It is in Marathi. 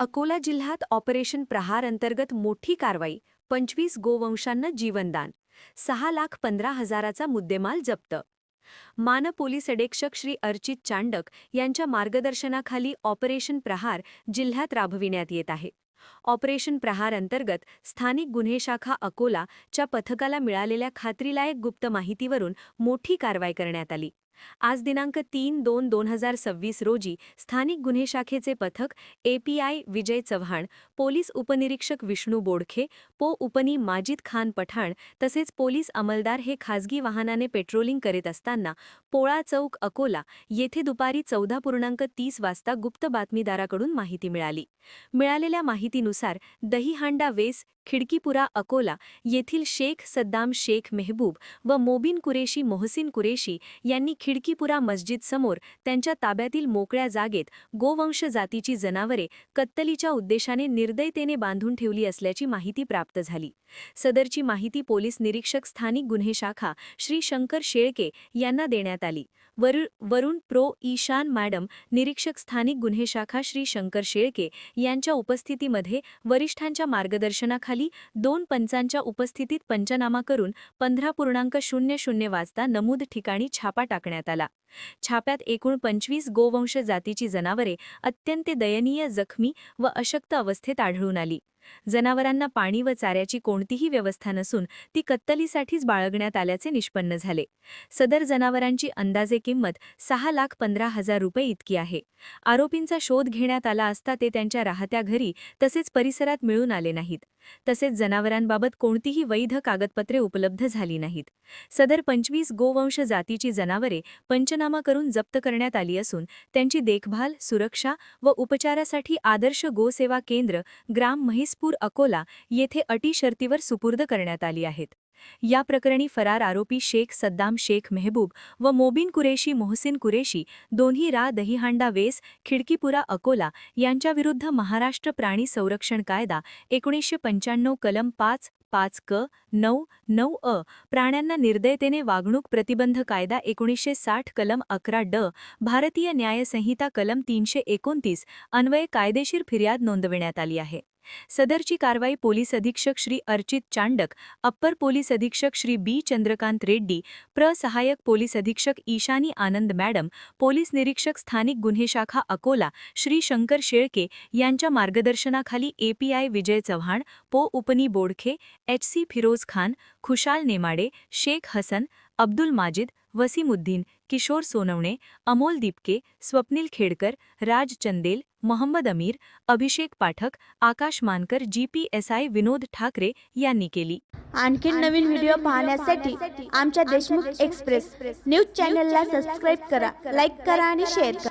अकोला जिल्ह्यात ऑपरेशन प्रहार अंतर्गत मोठी कारवाई पंचवीस गोवंशांना जीवनदान सहा लाख पंधरा हजाराचा मुद्देमाल जप्त. मान पोलीस अधीक्षक श्री अर्चित चांडक यांच्या मार्गदर्शनाखाली ऑपरेशन प्रहार जिल्ह्यात राबविण्यात येत आहे. ऑपरेशन प्रहार अंतर्गत स्थानिक गुन्हे शाखा अकोला च्या पथकाला मिळालेल्या खात्रीलायक गुप्त माहितीवरून मोठी कारवाई करण्यात आली. आज दिनांक तीन दोन दोन हजार सव्वीस रोजी स्थानिक गुन्हे शाखेचे पथक एपीआय विजय चव्हाण पोलीस उपनिरीक्षक विष्णू बोडखे पो उपनी माजिद खान पठाण तसेच पोलीस अंमलदार हे खासगी वाहनाने पेट्रोलिंग करीत असताना पोळा चौक अकोला येथे दुपारी चौदा पूर्णांक तीस वाजता गुप्त बातमीदाराकडून माहिती मिळाली. मिळालेल्या माहितीनुसार दहीहांडा वेस खिडकीपुरा अकोला येथील शेख सद्दाम शेख मेहबूब व मोबिन कुरेशी मोहसिन कुरेशी यांनी खिडकीपुरा मस्जिद समोर त्यांच्या ताब्यातील मोकळ्या जागेत गोवंश जातीची जनावरे कत्तलीच्या उद्देशाने निर्दयतेने बांधून ठेवली असल्याची माहिती प्राप्त झाली. सदरची माहिती पोलीस निरीक्षक स्थानिक गुन्हे शाखा श्री शंकर शेळके यांना देण्यात आली. वरु वरुण प्रो ईशान मॅडम निरीक्षक स्थानिक गुन्हे शाखा श्री शंकर शेळके यांच्या उपस्थितीमध्ये वरिष्ठांच्या मार्गदर्शनाखाली दोन पंचांच्या उपस्थितीत पंचनामा करून पंधरा पूर्णांक शून्य शून्य वाजता नमूद ठिकाणी छापा टाकण्यात आला. छाप्यात एकूण पंचवीस गोवंश जातीची जनावरे अत्यंत दयनीय जखमी व अशक्त अवस्थेत आढळून आली. जनावरांना पाणी व चाऱ्याची कोणतीही व्यवस्था नसून ती कत्तलीसाठीच बाळगण्यात आल्याचे निष्पन्न झाले. सदर जनावरांची अंदाजे किंमत सहा लाख पंधरा हजार रुपये इतकी आहे. आरोपींचा शोध घेण्यात आला असता ते त्यांच्या राहत्या घरी तसेच परिसरात मिळून आले नाहीत. तसेच जनावरांबाबत कोणतीही वैध कागदपत्रे उपलब्ध झाली नाहीत. सदर पंचवीस गोवंश जातीची जनावरे पंचनामा करून जप्त करण्यात आली असून त्यांची देखभाल सुरक्षा व उपचारासाठी आदर्श गोसेवा केंद्र ग्राम म्हैसपूर अकोला येथे अटी शर्तीवर सुपूर्द करण्यात आली आहेत. या प्रकरणी फरार आरोपी शेख सद्दाम शेख मेहबूब व मोबिन कुरेशी मोहसिन कुरेशी दोन्ही रा दहीहांडा वेस खिडकीपुरा अकोला यांच्याविरुद्ध महाराष्ट्र प्राणी संरक्षण कायदा एकोणीसशे पंच्याण्णव कलम पाच पाच क नऊ नऊ अ प्राण्यांना निर्दयतेने वागणूक प्रतिबंध कायदा एकोणीसशे साठ कलम अकरा ड भारतीय न्यायसंहिता कलम तीनशे एकोणतीस अन्वये कायदेशीर फिर्याद नोंदविण्यात आली आहे. सदरची कारवाई पोलीस अधीक्षक श्री अर्चित चांडक अप्पर पोलीस अधीक्षक श्री बी. चंद्रकांत रेड्डी प्र सहाय्यक पोलीस अधीक्षक ईशानी आनंद मॅडम पोलीस निरीक्षक स्थानिक गुन्हे शाखा अकोला श्री शंकर शेळके यांच्या मार्गदर्शनाखाली एपीआय विजय चव्हाण पो. उपनी बोडखे एच सी फिरोज खान खुशाल नेमाडे शेख हसन अब्दुल माजिद वसीमुद्दीन किशोर सोनवणे अमोल दिपके स्वप्नील खेडकर राज चंदेल मोहम्मद अमीर अभिषेक पाठक आकाश मानकर जीपीएसआय विनोद ठाकरे यांनी केली. आणखीन नवीन व्हिडिओ पाहण्यासाठी आमच्या देशमुख एक्सप्रेस न्यूज चॅनलला सबस्क्राईब करा लाईक करा आणि शेअर करा.